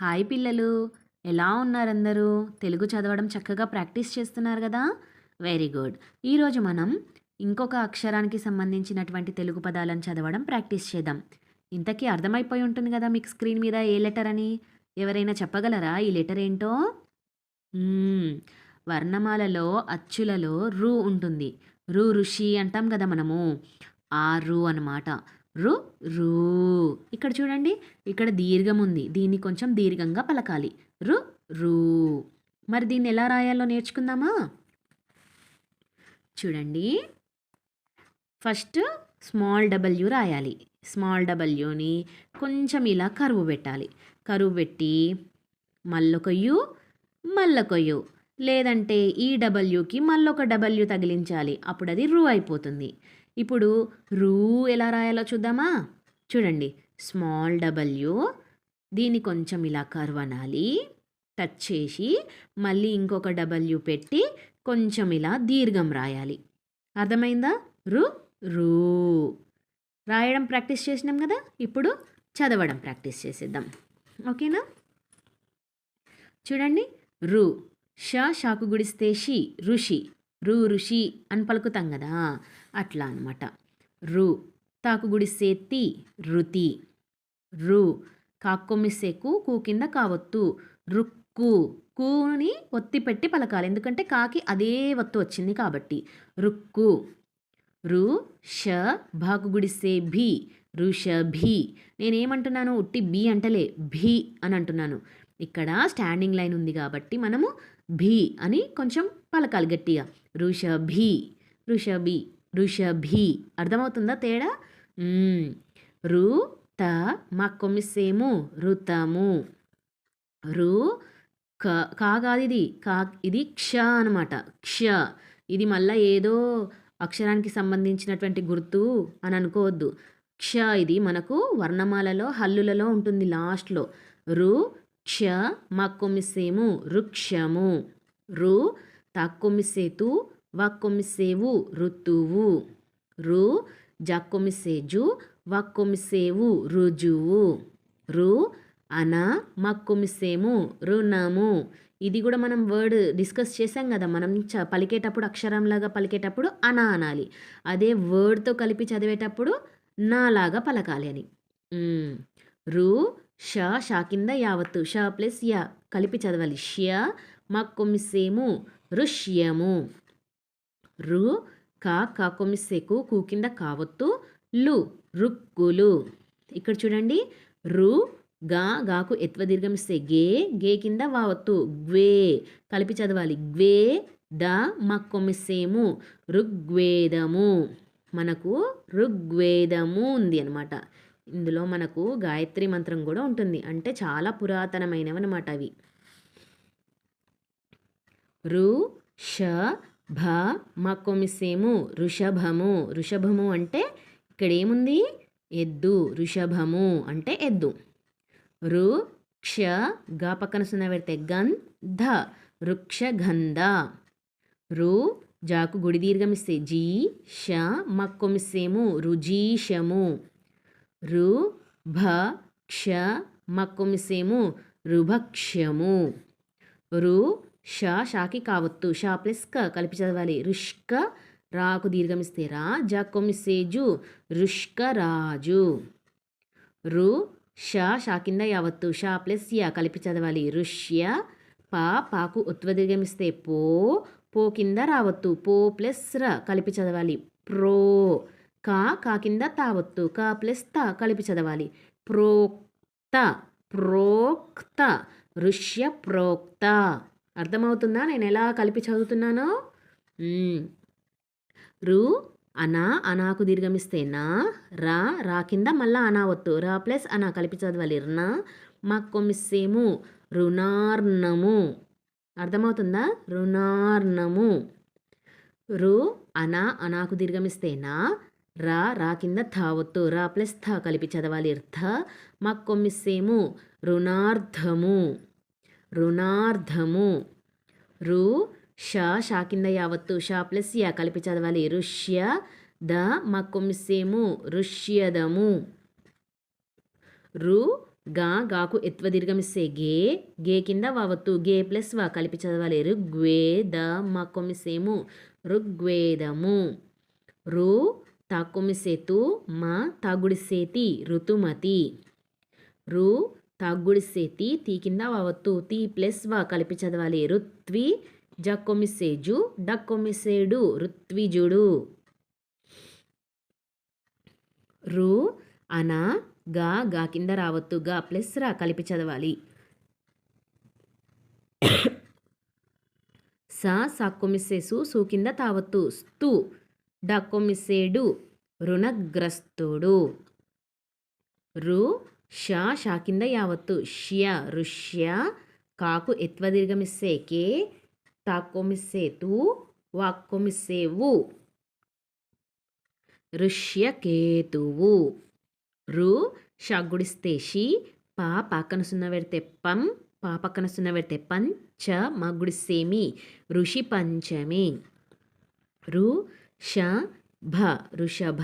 Hi పిల్లలు. ఎలా ఉన్నారందరూ? తెలుగు చదవడం చక్కగా ప్రాక్టీస్ చేస్తున్నారు కదా? Very good. ఈరోజు మనం ఇంకొక అక్షరానికి సంబంధించినటువంటి తెలుగు పదాలను చదవడం ప్రాక్టీస్ చేద్దాం. ఇంతకీ అర్థమైపోయి ఉంటుంది కదా మీకు స్క్రీన్ మీద ఏ లెటర్ అని? ఎవరైనా చెప్పగలరా? ఈ లెటర్ ఏంటో? వర్ణమాలలో అచ్చులలో రు ఉంటుంది. రు ఋషి అంటాం కదా మనము. ఆ రు అన్నమాట. రు రు. ఇక్కడ చూడండి ఇక్కడ దీర్ఘం ఉంది. దీన్ని కొంచెం దీర్ఘంగా పలకాలి. రు రూ. మరి దీన్ని ఎలా రాయాలో నేర్చుకుందామా? చూడండి. ఫస్ట్ స్మాల్ డబల్యూ రాయాలి. స్మాల్ డబల్యూని కొంచెం ఇలా కరువు పెట్టాలి. కరువు పెట్టి మల్లొకయు యు లేదంటే ఈ డబల్యూకి మళ్ళొక డబల్యూ తగిలించాలి. అప్పుడు అది రూ అయిపోతుంది. ఇప్పుడు రూ ఎలా రాయాలో చూద్దామా? చూడండి. Small W. దీన్ని కొంచెం ఇలా కర్వ్ అనాలి టచ్ చేసి మళ్ళీ ఇంకొక డబల్యూ పెట్టి కొంచెం ఇలా దీర్ఘం రాయాలి. అర్థమైందా? రు రూ. రాయడం ప్రాక్టీస్ చేసినాం కదా? ఇప్పుడు చదవడం ప్రాక్టీస్ చేసేద్దాం. ఓకేనా? చూడండి. రు. ష షాకు గుడిస్తే షి ఋషి. రు ఋషి అని పలుకుతాం కదా? అట్లా అనమాట రు తాకు గుడిస్తే తి రుతి. రు కాక్కొమ్మిస్తే కు కూ కింద కావత్తు. రుక్కు కూని ఒత్తి పెట్టి పలకాలి. ఎందుకంటే కాకి అదే ఒత్తు వచ్చింది కాబట్టి. రుక్కు. రు ష భాకు గుడిసే భీ. ఋష భీ. నేనేమంటున్నాను? ఉట్టి బి అంటలే. భీ అని అంటున్నాను. ఇక్కడ స్టాండింగ్ లైన్ ఉంది కాబట్టి మనము భీ అని కొంచెం పలకాలి గట్టిగా. ఋషభి ఋషభి ఋషభి. అర్థమవుతుందా తేడా? రు త మా కొమ్మిసేము రుతము. రు క కా కాదు ఇది. కా ఇది క్ష అనమాట. క్ష. ఇది మళ్ళా ఏదో అక్షరానికి సంబంధించినటువంటి గుర్తు అని అనుకోవద్దు. క్ష ఇది మనకు వర్ణమాలలో హల్లులలో ఉంటుంది లాస్ట్లో. రు క్ష మక్కొమ్మిసేము వృక్షము రు తాక్కొమ్మిసేతు వాక్కొమ్మిసేవు ఋతువు. రు జాక్కొమ్మిసేజు వాక్కొమ్మిసేవు రుజువు. రు అన మక్కుమిసేము రుణము ఇది కూడా మనం వర్డ్ డిస్కస్ చేసాం కదా మనం చ పలికేటప్పుడు అక్షరంలాగా పలికేటప్పుడు అన అనాలి. అదే వర్డ్తో కలిపి చదివేటప్పుడు నాలాగా పలకాలి అని. రు ష షా కింద యావత్తు ష ప్లస్ యా కలిపి చదవాలి. ష మక్కుమిసేము ఋష్యము. రు కా కా కూ కింద కావత్తు లు రుక్కులు. ఇక్కడ చూడండి. రు గా గాకు ఎత్వ దీర్ఘమిస్తే గే గే కింద వావత్తు గ్వే. కలిపి చదవాలి. గ్వే ద మక్కొమ్మిసేము ఋగ్వేదము. మనకు ఋగ్వేదము ఉంది అనమాట ఇందులో మనకు గాయత్రి మంత్రం కూడా ఉంటుంది. అంటే చాలా పురాతనమైనవి అనమాట అవి. రు ష భ మక్కొమిసేము ఋషభము. ఋషభము అంటే ఇక్కడ ఏముంది ఎద్దు. ఋషభము అంటే ఎద్దు. రు క్ష గా పక్కన సున్నా పెడితే గన్ ధ వృక్షగంధ. రు జాకు గుడి దీర్ఘమిస్తే జీ ష మక్కొమిసేము రుజీషము. రు భ క్ష మక్కొమిసేము రుభక్ష్యము రు ష షాకి కావత్తు. షా ప్లస్ క కలిపి చదవాలి. రుష్క రాకు దీర్ఘమిస్తే రా జా కొమిసేజు రుష్క రాజు. రు ష షా కింద యావత్తు. షా ప్లస్ యా కలిపి చదవాలి. ఋష్య పా పాకు ఉత్వ దీర్ఘమిస్తే పో పో కింద రావత్తు. పో ప్లస్ ర కలిపి చదవాలి. ప్రో కా కా కింద తావత్తు. కా ప్లస్ త కలిపి చదవాలి. ప్రోక్త ప్రోక్త ఋష్య ప్రోక్త. అర్థమవుతుందా? నేను ఎలా కలిపి చదువుతున్నానో? రు అనా అనాకు దీర్ఘమిస్తే నా రా రా కింద మళ్ళా అనా వత్తు రా ప్లస్ అనా కలిపి చదవాలి. రునా మా రుణార్ణము. అర్థమవుతుందా? రుణార్ణము. రు అనా అనాకు దీర్ఘమిస్తే నా రా రా కింద థా వత్తు రా ప్లస్ థ కలిపి చదవాలి. ర్థ మా రుణార్థము రుణార్థము రు ష షా కింద యావత్తు. షా ప్లస్ యా కలిపి చదవాలి. ఋష్య ద మా కొమ్మిసేము ఋష్యదము రు గా గాకు ఎత్వ దీర్ఘమిస్తే గే గే కింద వావత్తు. గే ప్లస్ వా కలిపి చదవాలి. ఋగ్వేద మా కొమ్మిసేము ఋగ్వేదము. రు తాకొమ్మిసేతు మా తాగుడిసేతి ఋతుమతి. రు తాగుడిసేతి తీ కింద వావత్తు తీ ప్లస్ వా కలిపి చదవాలి. ఋత్వి జక్కొమ్మిసేజు డక్కొమిసేడు ఋత్విజుడు. రు అన గా గా కింద రావద్దు గా ప్లస్ రా కలిపి చదవాలి. సా సాక్కొమిస్సేసు సు కింద తావత్తు స్తు డక్కొమిస్సేడు రుణగ్రస్తుడు. రు షా షా కింద యావత్తు. ష్య ఋష్య కాకు ఎత్వ దీర్ఘమిస్సేకే తాక్కొమిస్సేతు వాక్కొమిస్సేవు ఋష్యకేతువు రు షాగుడిస్తే షి పా పాకన సున్న పెడితే పం పా పక్కన సున్న పెడితే పంచ చ మగ్గుడిసేమి ఋషి పంచమి. రు ష భ ఋషభ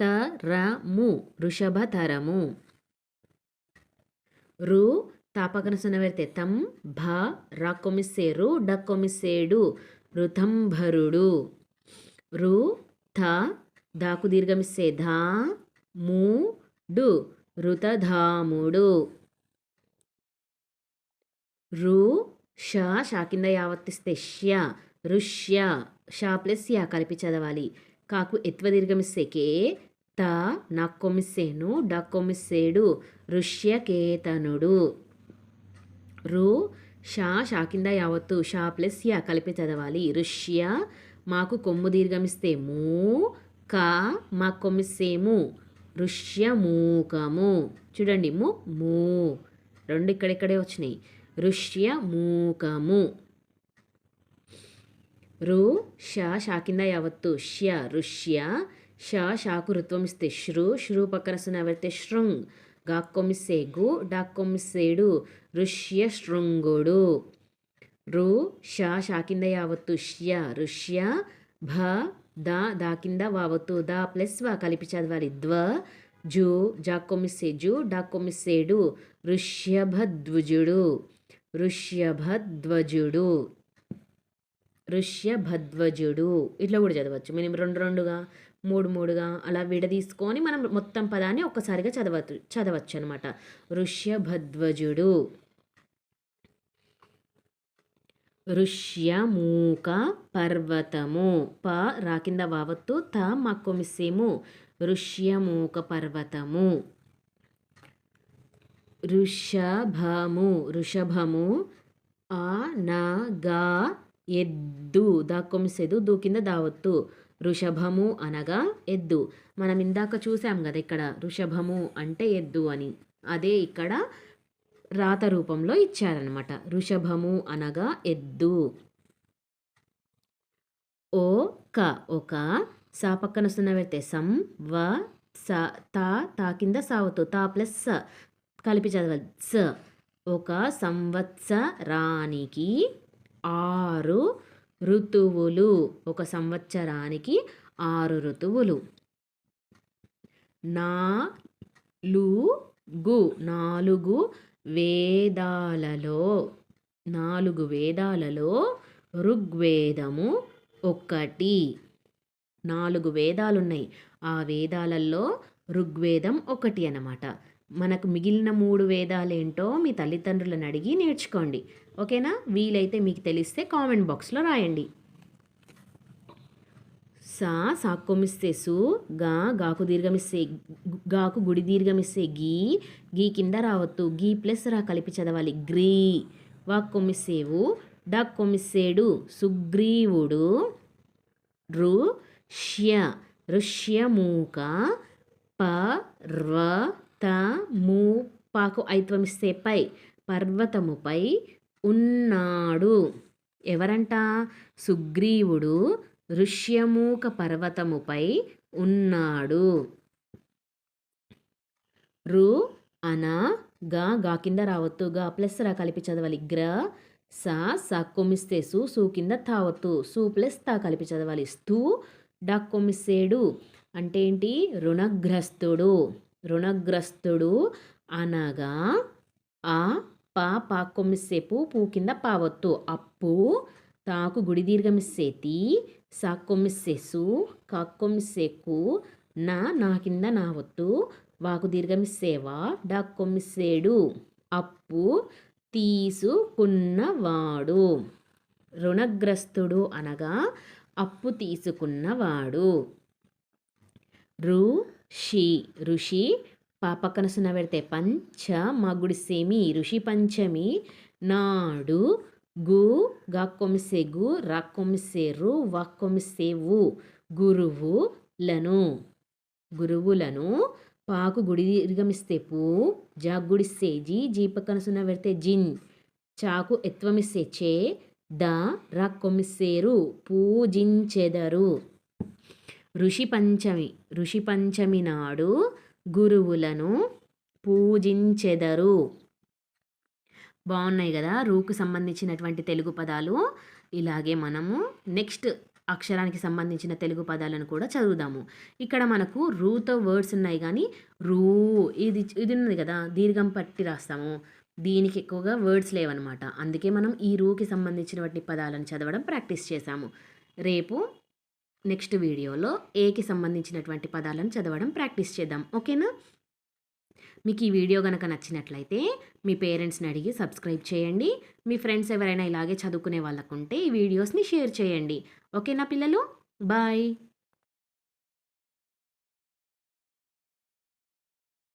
తరము ఋషభ తరము. రు తాపకన పక్కన సున్న తం భ రా రు డ కొమిస్సేడు ఋతంభరుడు రు థ దాకు దీర్ఘమిస్తే ధా మూ డు ఋతధాముడు రు ష షా కింద యావత్తిస్తే ష్య ఋష్య షా ప్లస్ యా కలిపి చదవాలి. కాకు ఎత్వ దీర్ఘమిస్తే కే త నక్కొమిసేను డక్కొమిసేడు ఋష్యకేతనుడు. రు షా షా కింద యావత్తు? షా ప్లస్ యా కలిపి చదవాలి. ఋష్య మాకు కొమ్ము దీర్ఘమిస్తే మూ క మా కొమ్మిస్తేము ఋష్యమూకము. చూడండి ము మూ. రెండు ఇక్కడిక్కడే వచ్చినాయి. ఋష్యమూకము. రు ష షా కింద యావత్తు? ష్య ఋష్య ష షాకు ఋత్వం ఇస్తే శ్రు శ్రు పక్కన సున్నా శృంగ్. గాక్కొమ్మిస్తే గు ఋష్య శృంగుడు. రు ష షా కింద యావత్తు ష్య ఋష్య భ దా దా కింద వావత్తు దా ప్లస్ వా కలిపి చదవాలి. ద్వ జు జాక్కొమ్మిస్తే జు ఋష్యభద్వజుడు. ఋష్యభద్వజుడు. ఋష్యభద్వజుడు. ఋష్యభధ్వజుడు ఇట్లా కూడా చదవచ్చు. మినిమం రెండు రెండుగా. మూడు మూడుగా అలా విడదీసుకొని మనం మొత్తం పదాన్ని ఒక్కసారిగా చదవచ్చు చదవచ్చు అనమాట ఋష్యభధ్వజుడు ఋష్యమూక పర్వతము. ప రాకింద వావత్తు త మక్కొమిస్సేము. ఋష్యమూక పర్వతము. ఋషభము ఋషభము. ఆ నా గా ఎద్దు. దాక్కొమిసేదు దూ కింద దావత్తు. ఋషభము అనగా ఎద్దు. మనం ఇందాక చూసాం కదా ఇక్కడ ఋషభము అంటే ఎద్దు అని. అదే ఇక్కడ రాత రూపంలో ఇచ్చారనమాట ఋషభము అనగా ఎద్దు. ఓ క ఒక సా పక్కన సున్న పెడితే సం వ స తా తా కింద సావుతూ తా ప్లస్ స కలిపి చదవాలి. స ఒక సంవత్సరానికి ఆరు ఋతువులు ఒక సంవత్సరానికి ఆరు ఋతువులు. నాలుగు నాలుగు వేదాలలో నాలుగు వేదాలలో ఋగ్వేదము ఒకటి. నాలుగు వేదాలున్నాయి. ఆ వేదాలలో ఋగ్వేదం ఒకటి అన్నమాట. మనకు మిగిలిన మూడు వేదాలు ఏంటో మీ తల్లిదండ్రులను అడిగి నేర్చుకోండి. ఓకేనా? వీలైతే మీకు తెలిస్తే కామెంట్ బాక్స్లో రాయండి. సా సాక్కొమిస్తే సు గా గాకు దీర్ఘమిస్తే గాకు గుడి దీర్ఘమిస్తే గీ గీ కింద రావద్దు గీ ప్లస్ రా కలిపి చదవాలి. గ్రీ. వాక్ కొమ్మిసేవు డాక్ కొమ్మిసేడు సుగ్రీవుడు రు ష్య ఋష్యమూక పర్వతము పాకు ఐత్వమిస్తే పై పర్వతముపై ఉన్నాడు. ఎవరంట? సుగ్రీవుడు ఋష్యమూక పర్వతముపై ఉన్నాడు. రు అన గా గా కింద రావత్తు గా ప్లస్ రా కలిపి చదవాలి. గ్ర సా సా కొమ్మిస్తే సు సు కింద తావత్తు సు ప్లస్ తా కలిపి చదవాలి. స్తు డా కొమ్మిసేడు అంటే ఏంటి? రుణగ్రస్తుడు. రుణగ్రస్తుడు అనగా ఆ పా పాకొమ్మిసేపు పూ కింద పావొత్తు. అప్పు తాకు గుడి దీర్ఘమిస్సేతి సాక్కొమ్మిస్సేసు కాక్కొమ్మిస్సేకు నా నా కింద నా వత్తు. వాకు దీర్ఘమిస్సేవా డాక్కొమ్మిస్సేడు అప్పు తీసుకున్నవాడు రుణగ్రస్తుడు అనగా అప్పు తీసుకున్నవాడు షి ఋషి పాప సున్న పెడితే పంచ మా గుడిసేమి ఋషి పంచమి నాడు గు గాక్కొమిసే గు రాక్కొమిసే రు వాక్కొమిసేవు గురువులను. గురువులను పాకు గుడి దీర్ఘమిస్తే పూ జాగుడిస్తే జీ జీపకనసున పెడితే జిన్ చాకు ఎత్వమిస్తే చే ద రాక్కొమిసేరు పూజించెదరు ఋషి పంచమి ఋషి పంచమి నాడు గురువులను పూజించెదరు. బాగున్నాయి కదా? రూకు సంబంధించినటువంటి తెలుగు పదాలు. ఇలాగే మనము నెక్స్ట్ అక్షరానికి సంబంధించిన తెలుగు పదాలను కూడా చదువుదాము. ఇక్కడ మనకు రూతో వర్డ్స్ ఉన్నాయి కానీ రూ ఇది ఇది ఉన్నది కదా? దీర్ఘం పట్టి రాస్తాము. దీనికి ఎక్కువగా వర్డ్స్ లేవన్నమాట. అందుకే మనం ఈ రూకి సంబంధించినటువంటి పదాలను చదవడం ప్రాక్టీస్ చేశాము. రేపు నెక్స్ట్ వీడియోలో ఏకి సంబంధించినటువంటి పదాలను చదవడం ప్రాక్టీస్ చేద్దాం. ఓకేనా? మీకు ఈ వీడియో కనుక నచ్చినట్లయితే మీ పేరెంట్స్ని అడిగి సబ్స్క్రైబ్ చేయండి. మీ ఫ్రెండ్స్ ఎవరైనా ఇలాగే చదువుకునే వాళ్ళకుంటే ఈ వీడియోస్ని షేర్ చేయండి. ఓకేనా పిల్లలు? బాయ్!